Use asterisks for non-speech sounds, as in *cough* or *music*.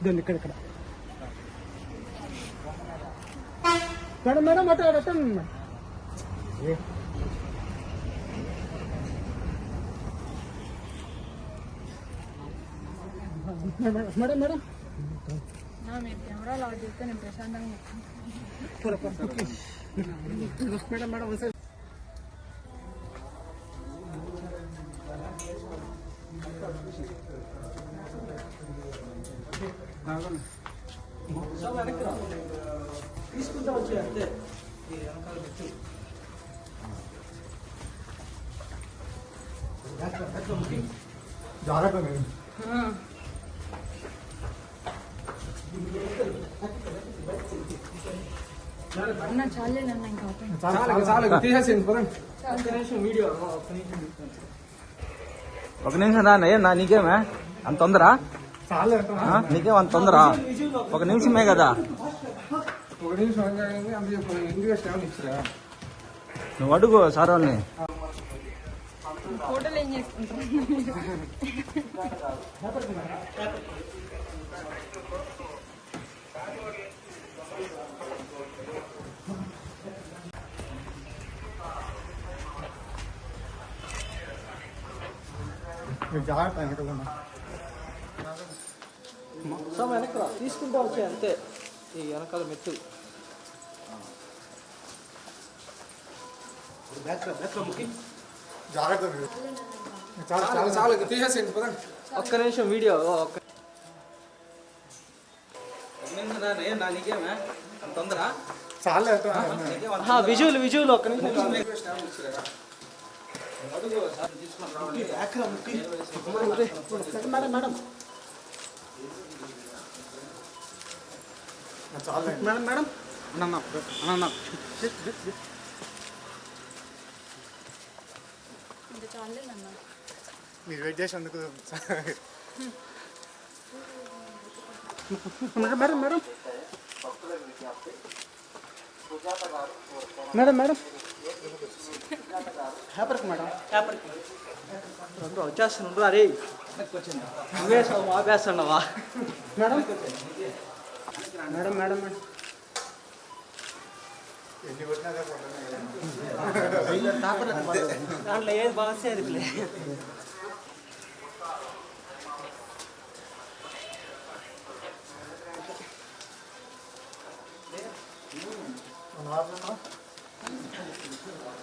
ఇదండి ఇక్కడ ఇక్కడ మేడం మేడం అటు అటు మేడం. మేడం మేడం మేడం మీరు చేస్తే నేను ప్రశాంతంగా ఓకే. మేడం మేడం ఒకసారి తీసుకుంటా వచ్చి అంతే ఈ వెనకాల పెట్టు జాగ్రత్త మేడం అన్న చాలే అన్న ఇంకా ఆపండి. చాలా చాలా తీసేసింది పదండి ఒక్క నిమిషం వీడియో ఒక్క నిమిషం తీసుకుంటా. ఒక నిమిషం రా ఏ నా నీకేమే అంత తొందర చాలా ఆ? నీకేం అంత తొందర? ఒక నిమిషమే కదా. నువ్వు అడుగు సార్ వాళ్ళని జాగ్రత్త మొత్తం వెనక. తీసుకుంటా వచ్చి అంతే. ఈ వెనకాల మెట్టు ఒక్క నిమిషం వీడియో ఒక్క విజువల్ విజువల్ ఒక్క నిమిషం. Madam madam. మేడం మేడం అన్న అన్న. మీరు వెయిట్ చేసినందుకు *laughs* madam madam madam. Madam madam. పేపర్కి మేడం. పేపర్కి రెండు వచ్చేస్తున్నాడు అరే. నువ్వే సగం ఆపేస్తున్నావా మేడం. మేడం మేడం మేడం దాంట్లో ఏది బాగా సేరుకులే